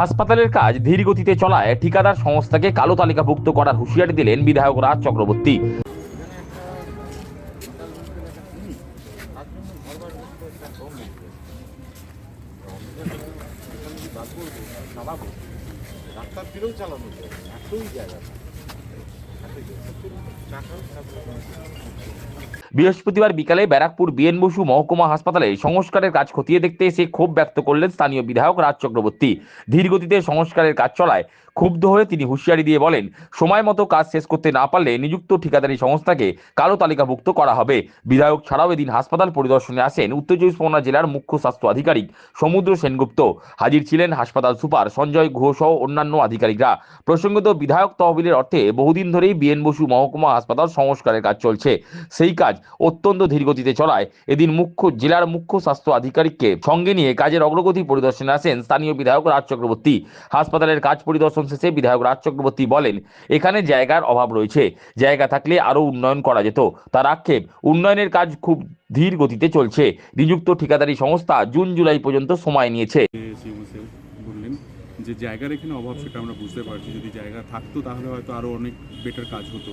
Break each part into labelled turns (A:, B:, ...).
A: হাসপাতালের কাজ ধীর গতিতে চলায় ঠিকাদার সংস্থাকে কালো তালিকাভুক্ত করার হুঁশিয়ারি দিলেন বিধায়ক রাজ চক্রবর্তী।
B: ফিরেও চালানো যায় জায়গা।
A: বৃহস্পতিবার বিকালে ব্যারাকপুর বিএন বসু মহকুমা হাসপাতালে সংস্কারের কাজ খতিয়ে দেখতে এসে ক্ষোভ ব্যক্ত করলেন স্থানীয় বিধায়ক রাজ চক্রবর্তী। ধীরগতিতে সংস্কারের কাজ চলায় ক্ষুব্ধ হয়ে তিনি হুঁশিয়ারি দিয়ে বলেন, সময় মতো কাজ শেষ করতে না পারলে নিযুক্ত ঠিকাদারি সংস্থাকে কালো তালিকাভুক্ত করা হবে। বিধায়ক ছাড়াও এদিন হাসপাতাল পরিদর্শনে আসেন উত্তর চব্বিশ পরগনা জেলার মুখ্য স্বাস্থ্য আধিকারিক সমুদ্র সেনগুপ্ত। হাজির ছিলেন হাসপাতাল সুপার সঞ্জয় গুহ সহ অন্যান্য আধিকারিকরা। প্রসঙ্গত, বিধায়ক তহবিলের অর্থে বহুদিন ধরেই বিএন বসু মহকুমা হাসপাতাল সংস্কারের কাজ চলছে। সেই কাজ অত্যন্ত ধীরগতিতে চলায়। এদিন মুখ্য, জেলার মুখ্য স্বাস্থ্য আধিকারিককে সঙ্গে নিয়ে কাজের অগ্রগতি পরিদর্শনে আসেন স্থানীয় বিধায়ক রাজ চক্রবর্তী। হাসপাতালের কাজ পরিদর্শন শেষে বিধায়ক রাজ চক্রবর্তী বলেন, এখানে জায়গার অভাব রয়েছে। জায়গা থাকলে আরও উন্নয়ন করা যেত। তার আক্ষেপ, উন্নয়নের কাজ খুব ধীর গতিতে চলছে। নিযুক্ত ঠিকাদারি সংস্থা জুন জুলাই পর্যন্ত সময় নিয়েছে।
C: যে জায়গার এখানে অভাব, সেটা আমরা বুঝতে পারছি। যদি জায়গা থাকতো তাহলে হয়তো আরও অনেক বেটার কাজ হতো।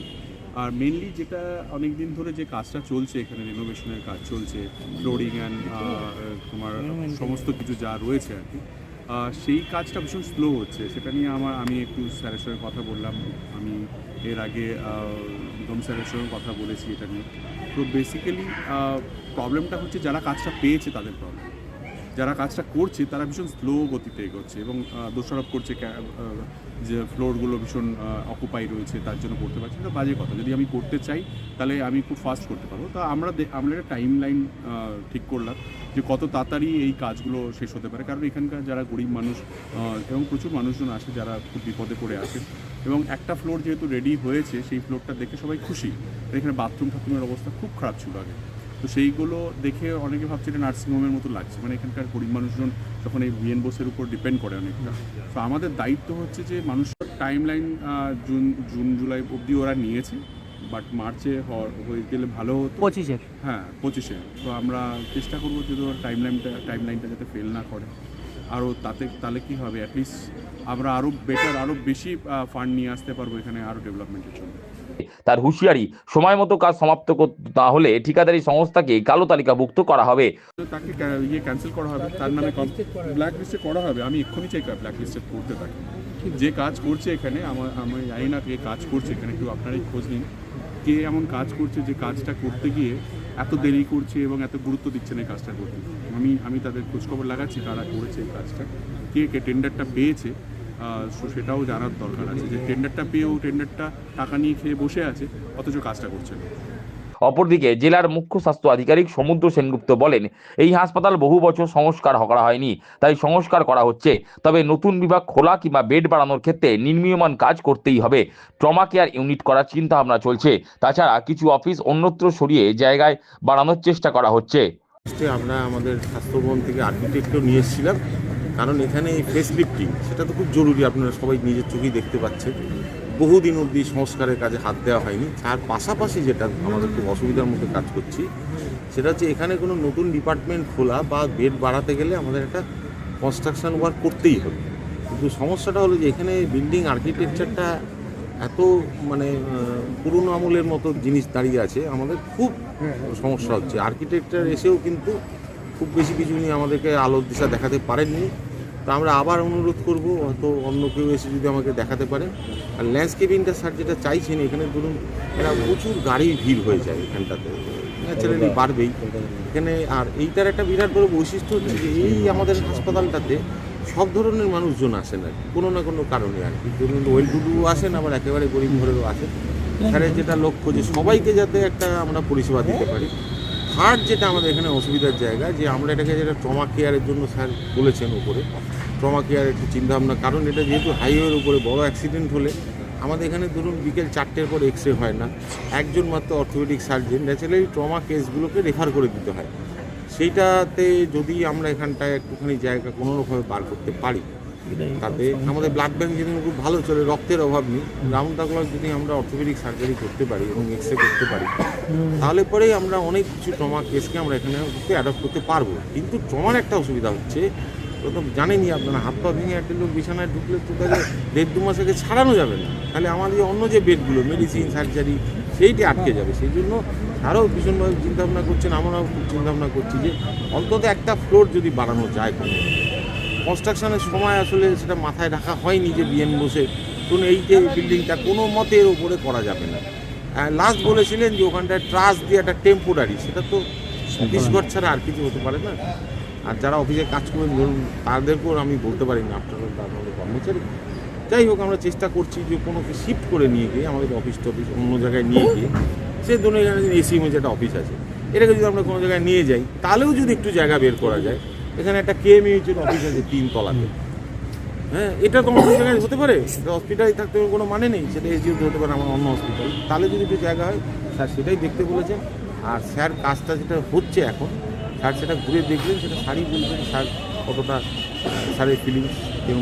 C: আর মেনলি যেটা অনেক দিন ধরে যে কাজটা চলছে, এখানে রিনোভেশনের কাজ চলছে ফ্লোরিং অ্যান্ড তোমার সমস্ত কিছু যা রয়েছে আর কি সেই কাজটা ভীষণ স্লো হচ্ছে। সেটা নিয়ে আমার, আমি একটু স্যারের সঙ্গে কথা বললাম। আমি এর আগে গম স্যারের সঙ্গে কথা বলেছি এটা নিয়ে। তো বেসিক্যালি প্রবলেমটা হচ্ছে যারা কাজটা পেয়েছে তাদের প্রবলেম যারা কাজটা করছে, তারা ভীষণ স্লো গতিতে এগোচ্ছে এবং দোষারোপ করছে যে ফ্লোরগুলো ভীষণ অকুপাই রয়েছে, তার জন্য করতে পারছি না। বাজে কথা। যদি আমি করতে চাই, তাহলে আমি খুব ফাস্ট করতে পারব। তা আমরা আমরা একটা টাইম লাইন ঠিক করলাম যে কত তাড়াতাড়ি এই কাজগুলো শেষ হতে পারে। কারণ এখানকার যারা গরিব মানুষ এবং প্রচুর মানুষজন আসে যারা খুব বিপদে পড়ে আসে। এবং একটা ফ্লোর যেহেতু রেডি হয়েছে, সেই ফ্লোরটা দেখে সবাই খুশি। এখানে বাথরুম টাথরুমের অবস্থা খুব খারাপ ছিল আগে। তো সেইগুলো দেখে অনেকে ভাবছে এটা নার্সিংহোমের মতো লাগছে। মানে এখানকার গরিব মানুষজন যখন এই বিএন বোসের উপর ডিপেন্ড করে অনেকটা। তো আমাদের দায়িত্ব হচ্ছে যে মানুষ time line June June July অবধি ওরা নিয়েছে। বাট মার্চে হয়ে গেলে ভালো হতো।
D: পঁচিশে।
C: হ্যাঁ পঁচিশে। তো আমরা চেষ্টা করব যদি ওর টাইম লাইনটা টাইম লাইনটা যাতে ফেল না করে। আরও তাতে তাহলে কী হবে? অ্যাটলিস্ট আমরা আরও বেটার আরও বেশি ফান্ড নিয়ে আসতে পারব এখানে আরও ডেভেলপমেন্টের জন্য।
A: তার হুঁশিয়ারি সময় মতো কাজ সমাপ্ত করতে না হলে ঠিকাদারি সংস্থাকে কালো তালিকাভুক্ত করা হবে।
C: তাকে ইয়ে ক্যান্সেল করা হবে। তার নামে ব্ল্যাক লিস্টে করা হবে। আমি এক্ষুনি চাই ব্ল্যাক লিস্টে করতে থাকি। যে কাজ করছে এখানে আমার আমি জানি না কে কাজ করছে এখানে একটু আপনারাই খোঁজ নিন। কে এমন কাজ করছে যে কাজটা করতে গিয়ে এত দেরি করছে এবং এত গুরুত্ব দিচ্ছে না এই কাজটা করতে? আমি আমি তাদের খোঁজখবর লাগাচ্ছি কারা করেছে এই কাজটা। কে কে টেন্ডারটা পেয়েছে? আহ, so সেটাও জানার দরকার আছে যে টেন্ডারটা পেয়েও টেন্ডারটা টাকা নিয়ে খেয়ে বসে আছে অথচ কাজটা করছে না।
A: অপরদিকে জেলার মুখ্য স্বাস্থ্য আধিকারিক সমুদ্র সেনগুপ্ত বলেন এই হাসপাতাল বহু বছর সংস্কার করা হয়নি তাই সংস্কার করা হচ্ছে। তবে নতুন বিভাগ খোলা কিংবা বেড বাড়ানোর ক্ষেত্রে নির্মীয়মান কাজ করতেই হবে। ট্রমা কেয়ার ইউনিট করার চিন্তা ভাবনা চলছে। তাছাড়া কিছু অফিস অন্যত্র সরিয়ে জায়গায় বাড়ানোর চেষ্টা করা হচ্ছে।
B: আমরা আমাদের স্বাস্থ্যভবন থেকে আর্কিটেক্টও নিয়ে এসেছিলাম। কারণ এখানে এই ফেস লিফটিং সেটা তো খুব জরুরি আপনারা সবাই নিজের চোখেই দেখতে পাচ্ছেন। বহুদিন অবধি সংস্কারের কাজে হাত দেওয়া হয়নি। তার পাশাপাশি যেটা আমাদের খুব অসুবিধার মধ্যে কাজ করছি সেটা হচ্ছে এখানে কোনো নতুন ডিপার্টমেন্ট খোলা বা বেড বাড়াতে গেলে আমাদের একটা কনস্ট্রাকশন ওয়ার্ক করতেই হবে। কিন্তু সমস্যাটা হলো যে এখানে বিল্ডিং আর্কিটেকচারটা এত মানে পুরনো আমলের মতো জিনিস দাঁড়িয়ে আছে আমাদের খুব সমস্যা হচ্ছে। আর্কিটেকচার এসেও কিন্তু খুব বেশি কিছু নিয়ে আমাদেরকে আলোর দিশা দেখাতে পারেননি। তো আমরা আবার অনুরোধ করব হয়তো অন্য কেউ এসে যদি আমাকে দেখাতে পারে। আর ল্যান্ডস্কেপিংটা স্যার যেটা চাইছেন এখানে ধরুন এরা প্রচুর গাড়ির ভিড় হয়ে যায় এখানটাতে। ন্যাচারালি বাড়বেই। এখানে আর এইটার একটা বিরাট বড় বৈশিষ্ট্য হচ্ছে যে এই আমাদের হাসপাতালটাতে সব ধরনের মানুষজন আসেন আর কি, কোনো না কোনো কারণে আর কি। ধরুন ওয়েল টু আসেন আবার একেবারে গরিব ঘরেরও আসেন। এখানে যেটা লক্ষ্য যে সবাইকে যাতে একটা আমরা পরিষেবা দিতে পারি। থার্ড যেটা আমাদের এখানে অসুবিধার জায়গা, যে আমরা এটাকে যেটা ট্রমা কেয়ারের জন্য স্যার বলেছেন উপরে ট্রমা কেয়ার একটু চিন্তাভাবনা, কারণ এটা যেহেতু হাইওয়ের উপরে বড় অ্যাক্সিডেন্ট হলে, আমাদের এখানে ধরুন বিকেল চারটের পর এক্স রে হয় না। একজন মাত্র অর্থোপেডিক সার্জন ন্যাচারালি ট্রমা কেসগুলোকে রেফার করে দিতে হয়। সেইটাতে যদি আমরা এখানটায় একটুখানি জায়গা কোনোরকমভাবে বার করতে পারি তাতে আমাদের ব্লাড ব্যাংক যদি খুব ভালো চলে রক্তের অভাব নেই। রাউন্ড দাগলার যদি আমরা অর্থোপেডিক সার্জারি করতে পারি এবং এক্স করতে পারি তাহলে পরেই আমরা অনেক কিছু ট্রমা কেসকে আমরা এখানে অ্যাডপ্ট করতে পারব। কিন্তু ট্রমার একটা অসুবিধা হচ্ছে তো জানেনই আপনারা হাত পা ভেঙে একটা লোক বিছানায় ঢুকলে তো তাকে দেড় দু মাস আগে ছাড়ানো যাবে না। তাহলে আমাদের অন্য যে বেডগুলো মেডিসিন সার্জারি সেইটি আটকে যাবে। সেই জন্য আরও ভীষণভাবে চিন্তাভাবনা করছেন আমরাও খুব চিন্তাভাবনা করছি যে অন্তত একটা ফ্লোর যদি বাড়ানো যায় কোনো। কনস্ট্রাকশনের সময় আসলে সেটা মাথায় রাখা হয়নি যে বিএন বসে। ধরুন এই যে বিল্ডিংটা কোনো মতে এর ওপরে করা যাবে না। লাস্ট বলেছিলেন যে ওখানটায় ট্রাস দিয়ে একটা টেম্পোরারি সেটা তো ঘর ছাড়া আর কিছু হতে পারে না। আর যারা অফিসে কাজ করবেন ধরুন তাদেরকেও আমি বলতে পারি না আপনারা আমাদের কর্মচারী। যাই হোক আমরা চেষ্টা করছি যে কোনো শিফট করে নিয়ে গিয়ে আমাদের অফিস টফিস অন্য জায়গায় নিয়ে গিয়ে সে ধরুন এখানে এসি যে একটা অফিস আছে এটাকে যদি আমরা কোনো জায়গায় নিয়ে যাই তাহলেও যদি একটু জায়গা বের করা যায় এখানে একটা কে মিউচুয়াল অফিস আছে তিন তলাতে। হ্যাঁ এটা তোমার অন্য জায়গায় হতে পারে? সেটা হসপিটালে থাকতে কোনো মানে নেই, সেটা এসডিওতে হতে পারে, আমার অন্য হসপিটাল তাহলে যদি একটু জায়গা হয়, স্যার সেটাই দেখতে বলেছেন আর স্যার কাজটা যেটা হচ্ছে এখন, স্যার সেটা ঘুরে দেখলেন সেটা স্যারই বলবেন, স্যার কতটা, স্যারের ফিলিংস এবং